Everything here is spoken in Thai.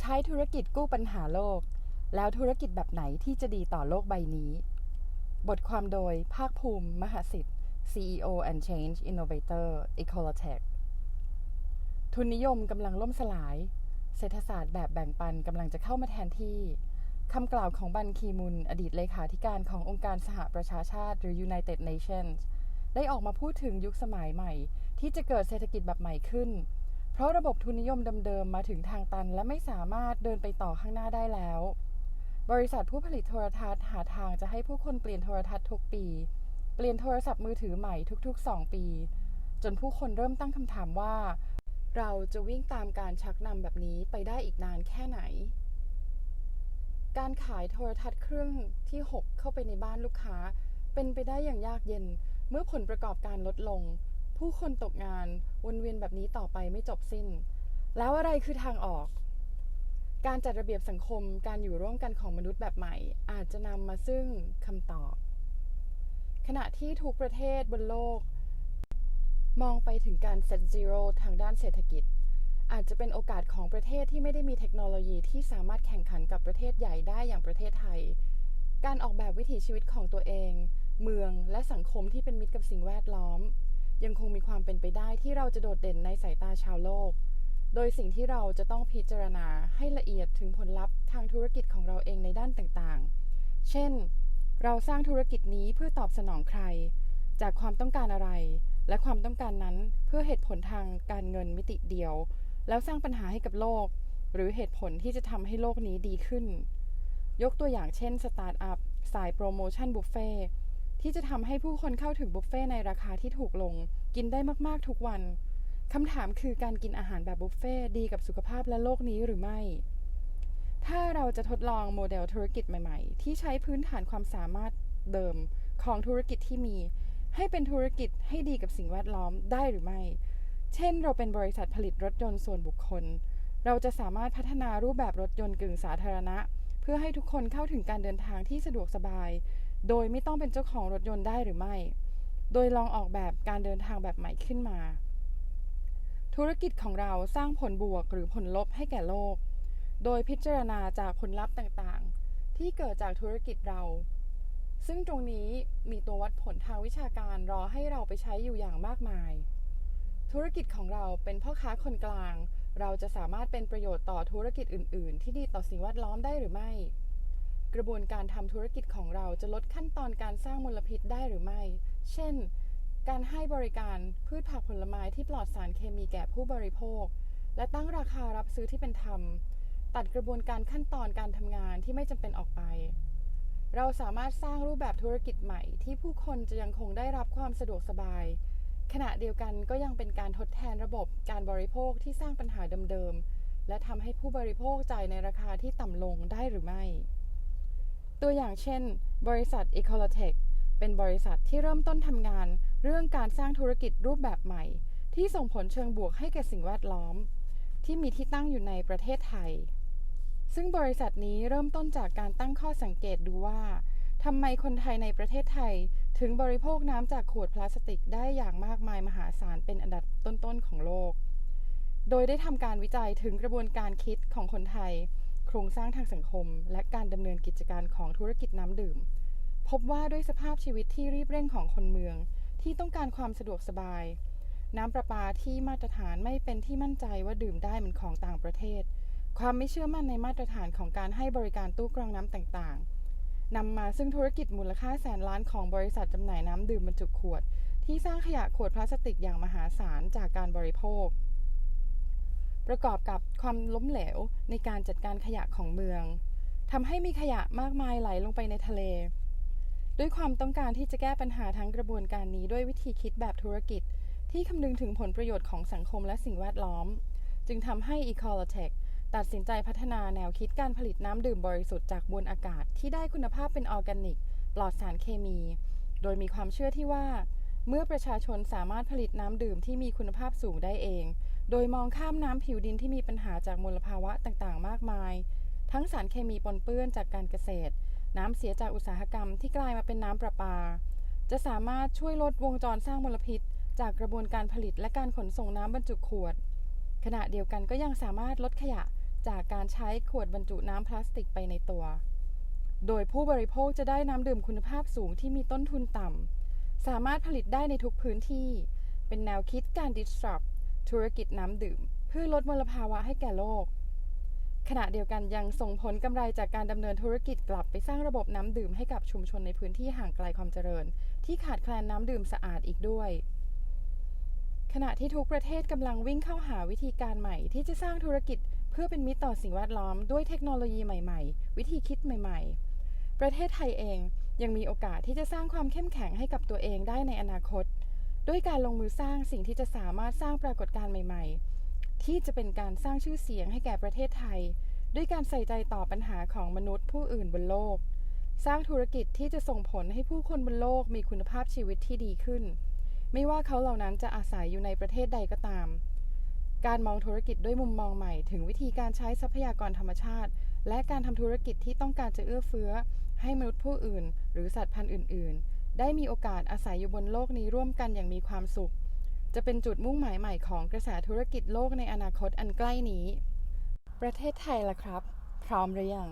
ใช้ธุรกิจกู้ปัญหาโลก แล้วธุรกิจแบบไหนที่จะดีต่อโลกใบนี้ บทความโดยภาคภูมิ มหาสิทธิ์ CEO and Change Innovator Ecolotech ทุนนิยมกำลังล่มสลาย เศรษฐศาสตร์แบบแบ่งปันกำลังจะเข้ามาแทนที่คำกล่าวของบันคีมุน อดีตเลขาธิการขององค์การสหประชาชาติหรือ United Nations ได้ออกมาพูดถึงยุคสมัยใหม่ ที่จะเกิดเศรษฐกิจแบบใหม่ขึ้น เพราะระบบทุนนิยมเดิมๆมาถึงทางตัน และไม่สามารถเดินไปต่อข้างหน้าได้แล้ว บริษัทผู้ผลิตโทรทัศน์หาทางจะให้ผู้คนเปลี่ยนโทรทัศน์ทุกปี เปลี่ยนโทรศัพท์มือถือใหม่ทุกๆ 2 ปี จนผู้คนเริ่มตั้งคำถามว่า เราจะวิ่งตามการชักนำแบบนี้ไปได้อีกนานแค่ไหน การขายโทรทัศน์เครื่องที่ 6 เข้าไปในบ้านลูกค้า เป็นไปได้อย่างยากเย็นเมื่อผลประกอบการลดลง ผู้คนตกงานวนเวียนแบบนี้ต่อไปไม่จบสิ้น แล้วอะไรคือทางออก การจัดระเบียบสังคมการอยู่ร่วมกันของมนุษย์แบบใหม่ อาจจะนำมาซึ่งคำตอบ ขณะที่ทุกประเทศบนโลก มองไปถึงการ set zero ทางด้านเศรษฐกิจ อาจจะเป็นโอกาสของประเทศที่ไม่ได้มีเทคโนโลยีที่สามารถแข่งขันกับประเทศใหญ่ได้อย่างประเทศไทย การออกแบบวิถีชีวิตของตัวเอง เมืองและสังคมที่เป็นมิตรกับสิ่งแวดล้อม ยังคงมีความเป็นไปได้ที่เราจะโดดเด่นในสายตาชาวโลก โดยสิ่งที่เราจะต้องพิจารณาให้ละเอียดถึงผลลัพธ์ทางธุรกิจของเราเองในด้านต่างๆ เช่น เราสร้างธุรกิจนี้เพื่อตอบสนองใคร จากความต้องการอะไร และความต้องการนั้นเพื่อเหตุผลทางการเงินมิติเดียว แล้วสร้างปัญหาให้กับโลก หรือเหตุผลที่จะทำให้โลกนี้ดีขึ้น ยกตัวอย่างเช่นสตาร์ทอัพสายโปรโมชั่นบุฟเฟ่ ที่จะทำให้ผู้คนเข้าถึงบุฟเฟ่ในราคาที่ถูกลง กินได้มากๆทุกวันคำถามคือการกินอาหารแบบบุฟเฟ่ดีกับสุขภาพและโลกนี้หรือไม่ ถ้าเราจะทดลองโมเดลธุรกิจใหม่ ๆ ที่ใช้พื้นฐานความสามารถเดิมของธุรกิจที่มี ให้เป็นธุรกิจให้ดีกับสิ่งแวดล้อมได้หรือไม่ เช่น เราเป็นบริษัทผลิตรถยนต์ส่วนบุคคล เราจะสามารถพัฒนารูปแบบรถยนต์กึ่งสาธารณะ เพื่อให้ทุกคนเข้าถึงการเดินทางที่สะดวกสบาย โดยไม่ต้องเป็นเจ้าของรถยนต์ได้หรือไม่ โดยลองออกแบบการเดินทางแบบใหม่ขึ้นมา ธุรกิจของเราสร้างผลบวกหรือผลลบให้แก่โลก โดยพิจารณาจากผลลัพธ์ต่างๆ ที่เกิดจากธุรกิจเรา ซึ่งตรงนี้มีตัววัดผลทางวิชาการรอให้เราไปใช้อยู่อย่างมากมาย ธุรกิจของเราเป็นพ่อค้าคนกลาง เราจะสามารถเป็นประโยชน์ต่อธุรกิจอื่น ๆ ที่ดีต่อสิ่งแวดล้อมได้หรือไม่ กระบวนการทำธุรกิจของเราจะลดขั้นตอนการสร้างมลพิษได้หรือไม่ เช่น การให้บริการพืชผักผลไม้ที่ปลอดสารเคมีแก่ผู้บริโภค และตั้งราคารับซื้อที่เป็นธรรม ตัดกระบวนการขั้นตอนการทำงานที่ไม่จำเป็นออกไป เราสามารถสร้างรูปแบบธุรกิจใหม่ ที่ผู้คนจะยังคงได้รับความสะดวกสบาย ขณะเดียวกันก็ยังเป็นการทดแทนระบบการบริโภคที่สร้างปัญหาเดิมๆ และทำให้ผู้บริโภคจ่ายในราคาที่ต่ำลงได้หรือไม่ ตัวอย่างเช่น บริษัท Ecolotech เป็นบริษัทที่เริ่มต้นทำงานเรื่องการสร้างธุรกิจรูปแบบใหม่ ที่ส่งผลเชิงบวกให้แก่สิ่งแวดล้อม ที่มีที่ตั้งอยู่ในประเทศไทย ซึ่งบริษัทนี้เริ่มต้นจากการตั้งข้อสังเกตดูว่าทำไมคนไทยในประเทศไทย ถึงบริโภคน้ำจากขวดพลาสติกได้อย่างมากมายมหาศาลเป็นอันดับต้นๆของโลก โดยได้ทำการวิจัยถึงกระบวนการคิดของคนไทย โครงสร้างทางสังคม และการดำเนินกิจการของธุรกิจน้ำดื่ม พบว่าด้วยสภาพชีวิตที่รีบเร่งของคนเมือง ที่ต้องการความสะดวกสบาย น้ำประปาที่มาตรฐานไม่เป็นที่มั่นใจว่าดื่มได้เหมือนของต่างประเทศ ความไม่เชื่อมั่นในมาตรฐานของการให้บริการตู้กรองน้ำต่างๆนำมาซึ่งธุรกิจมูลค่าแสนล้านของบริษัทจำหน่ายน้ำดื่มบรรจุขวด ที่สร้างขยะขวดพลาสติกอย่างมหาศาลจากการบริโภค ประกอบกับความล้มเหลวในการจัดการขยะของเมืองทำให้มีขยะมากมายไหลลงไปในทะเล ด้วยความต้องการที่จะแก้ปัญหาทั้งกระบวนการนี้ด้วยวิธีคิดแบบธุรกิจ ที่คำนึงถึงผลประโยชน์ของสังคมและสิ่งแวดล้อม จึงทำให้ Ecolotech ตัดสินใจพัฒนาแนวคิดการผลิตน้ำดื่มบริสุทธิ์จากบนอากาศที่ได้คุณภาพเป็นออร์แกนิก ปลอดสารเคมี โดยมีความเชื่อที่ว่า เมื่อประชาชนสามารถผลิตน้ำดื่มที่มีคุณภาพสูงได้เอง โดยมองข้ามน้ำผิวดินที่มีปัญหาจากมลภาวะต่างๆ มากมาย ทั้งสารเคมีปนเปื้อนจากการเกษตร น้ำเสียจากอุตสาหกรรมที่กลายมาเป็นน้ำประปา จะสามารถช่วยลดวงจรสร้างมลพิษ จากกระบวนการผลิตและการขนส่งน้ำบรรจุขวด ขณะเดียวกันก็ยังสามารถลดขยะจากการใช้ขวดบรรจุน้ำพลาสติกไปในตัว โดยผู้บริโภคจะได้น้ำดื่มคุณภาพสูงที่มีต้นทุนต่ำ สามารถผลิตได้ในทุกพื้นที่ เป็นแนวคิดการ disrupt ธุรกิจน้ำดื่ม เพื่อลดมลภาวะให้แก่โลก ขณะเดียวกันยังส่งผลกำไรจากการดำเนินธุรกิจกลับไปสร้างระบบน้ำดื่มให้กับชุมชนในพื้นที่ห่างไกลความเจริญ ที่ขาดแคลนน้ำดื่มสะอาดอีกด้วย ขณะที่ทุกประเทศกำลังวิ่งเข้าหาวิธีการใหม่ ที่จะสร้างธุรกิจเพื่อเป็นมิตรต่อสิ่งแวดล้อมด้วยเทคโนโลยีใหม่ ๆ วิธีคิดใหม่ ๆ ประเทศไทยเองยังมีโอกาสที่จะสร้างความเข้มแข็งให้กับตัวเองได้ในอนาคต ด้วยการลงมือสร้างสิ่งที่จะสามารถสร้างปรากฏการณ์ใหม่ ๆ ที่จะเป็นการสร้างชื่อเสียงให้แก่ประเทศไทย ด้วยการใส่ใจต่อปัญหาของมนุษย์ผู้อื่นบนโลก สร้างธุรกิจที่จะส่งผลให้ผู้คนบนโลกมีคุณภาพชีวิตที่ดีขึ้น ไม่ว่าเขาเหล่านั้นจะอาศัยอยู่ในประเทศใดก็ตาม การมองธุรกิจด้วยมุมมองใหม่ ถึงวิธีการใช้ทรัพยากรธรรมชาติ และการทำธุรกิจที่ต้องการจะเอื้อเฟื้อ ให้มนุษย์ผู้อื่น หรือสัตว์พันธุ์อื่น ๆ ได้มีโอกาสอาศัยอยู่บนโลกนี้ร่วมกันอย่างมีความสุข จะเป็นจุดมุ่งหมายใหม่ของกระแสธุรกิจโลกในอนาคตอันใกล้นี้ ประเทศไทยล่ะครับ พร้อมหรือยัง